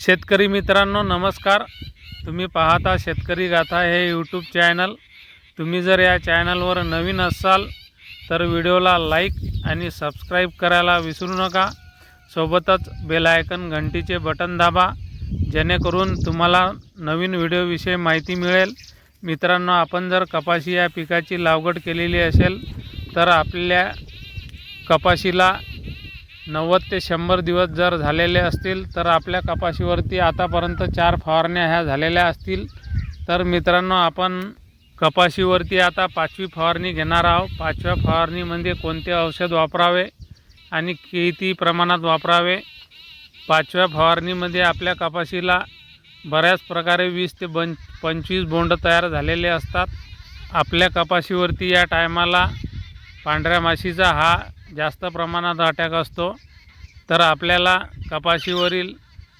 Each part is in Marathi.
शेतकरी मित्रांनो नमस्कार. तुम्ही पाहता शेतकरी गाथा हे यूट्यूब चॅनल तुम्ही जर या चॅनलवर नवीन असाल तर व्हिडिओला लाईक आणि सबस्क्राईब करायला विसरू नका. सोबतच बेल आयकन घंटीचे बटन दाबा जेणेकरून तुम्हाला नवीन व्हिडिओविषयी माहिती मिळेल. मित्रांनो आपण जर कपाशी या पिकाची लागवड केलेली असेल तर आपल्या कपाशीला नव्वद ते शंभर दिवस जर झालेले असतील तर आपल्या कपाशीवरती आतापर्यंत चार फवारण्या ह्या झालेल्या असतील. तर मित्रांनो आपण कपाशीवरती आता पाचवी फवारणी घेणार आहोत. पाचव्या फवारणीमध्ये म्हणजे कोणते औषध वापरावे आणि किती प्रमाणात वापरावे? पाचव्या फवारणीमध्ये आपल्या कपाशीला बऱ्याच प्रकारे वीस ते बं पंचवीस बोंड तयार झालेले असतात. आपल्या कपाशीवरती या टायमाला पांढऱ्या माशीचा हा जास्त प्रमाणात अटॅक असतो. तर आपल्याला कपाशीवरील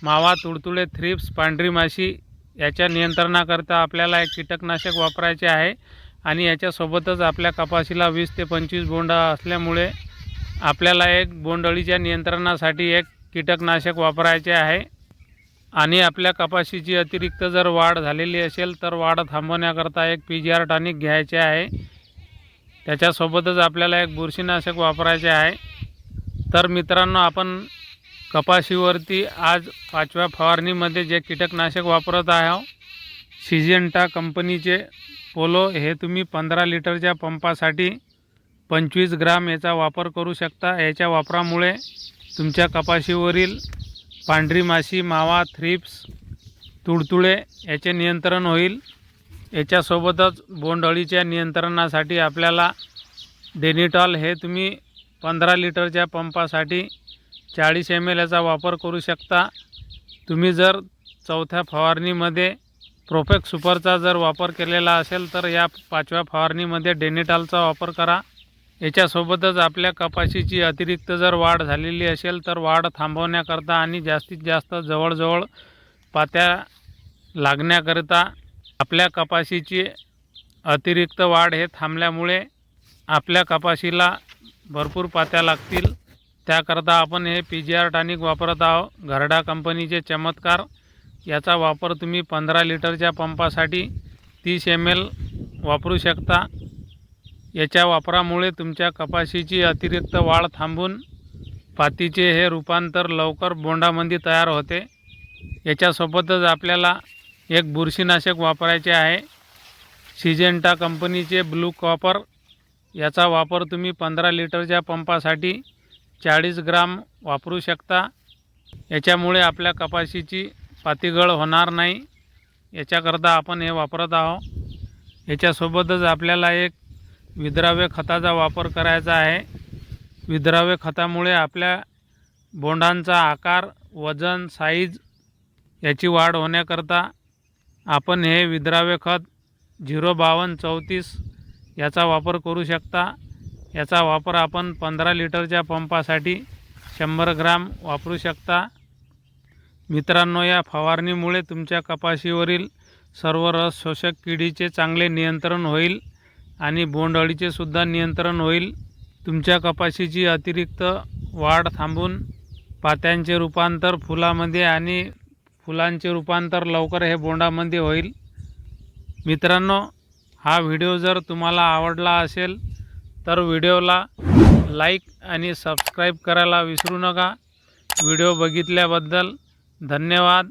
मावा तुडतुडे थ्रिप्स पांढरी माशी याच्या नियंत्रणाकरता आपल्याला एक कीटकनाशक वापरायचे आहे आणि याच्यासोबतच आपल्या कपाशीला वीस ते पंचवीस बोंडा असल्यामुळे आपल्याला एक बोंडअळीच्या नियंत्रणासाठी एक कीटकनाशक वापरायचे आहे. आणि आपल्या कपाशीची अतिरिक्त जर वाढ झालेली असेल तर वाढ थांबवण्याकरता एक पी जी आर टॉनिक घ्यायचे आहे. त्याच्यासोबतच आपल्याला एक बुरशीनाशक वापरायचे आहे. तर मित्रांनो आपण कपाशीवरती आज पाचव्या फवारणीमध्ये जे कीटकनाशक वापरत आहो सिजेंटा कंपनीचे पोलो हे तुम्ही पंधरा लिटरच्या पंपासाठी पंचवीस ग्राम याचा वापर करू शकता. याच्या वापरामुळे तुमच्या कपाशीवरील पांढरी माशी मावा थ्रिप्स तुडतुळे याचे नियंत्रण होईल. याच्यासोबतच बोंडअळीच्या नियंत्रणासाठी आपल्याला डेनिटॉल हे तुम्ही पंधरा लिटरच्या पंपासाठी चाळीस एम एल याचा वापर करू शकता. तुम्ही जर चौथ्या फवारणीमध्ये प्रोफेक सुपरचा जर वापर केलेला असेल तर या पाचव्या फवारणीमध्ये डेनिटॉलचा वापर करा. याच्यासोबतच आपल्या कपाशीची अतिरिक्त जर वाढ झालेली असेल तर वाढ थांबवण्याकरता आणि जास्तीत जास्त जवळजवळ पात्या लागण्याकरिता आपल्या कपाशीची अतिरिक्त वाढ हे थांबल्यामुळे आपल्या कपाशीला भरपूर पात्या लागतील. त्याकरता आपण हे पी जी आर टॉनिक वापरत आहो घरडा कंपनीचे चमत्कार. याचा वापर तुम्ही पंधरा लिटरच्या पंपासाठी तीस एम एल वापरू शकता. याच्या वापरामुळे तुमच्या कपाशीची अतिरिक्त वाढ थांबून पातीचे हे रूपांतर लवकर बोंडामध्ये तयार होते. याच्यासोबतच आपल्याला एक बुरशीनाशक वापरायचे आहे. सिजेंटा कंपनीचे ब्लू कॉपर याचा वापर तुम्ही पंधरा लिटरच्या पंपासाठी चाळीस ग्राम वापरू शकता. याच्यामुळे आपल्या कपाशीची पातीगळ होणार नाही. याच्याकरता आपण हे वापरत आहोत. याच्यासोबतच आपल्याला एक विद्राव्य खताचा वापर करायचा आहे. विद्राव्य खतामुळे आपल्या बोंडांचा आकार वजन साईज याची वाढ होण्याकरता आपण हे विद्राव्य खत झिरो बावन्न चौतीस याचा वापर करू शकता. याचा वापर आपण पंधरा लिटरच्या पंपासाठी शंभर ग्राम वापरू शकता. मित्रांनो या फवारणीमुळे तुमच्या कपाशीवरील सर्व रस शोषक किडीचे चांगले नियंत्रण होईल आणि बोंडअळीचे सुद्धा नियंत्रण होईल. तुमच्या कपाशीची अतिरिक्त वाढ थांबून पात्यांचे रूपांतर फुलामध्ये आणि फुलांचे रूपांतर लवकर हे बोंडामध्ये होईल. मित्रांनो हा व्हिडिओ जर तुम्हाला आवडला असेल तर व्हिडिओला लाईक आणि सबस्क्राईब करायला विसरू नका. व्हिडिओ बघितल्याबद्दल धन्यवाद.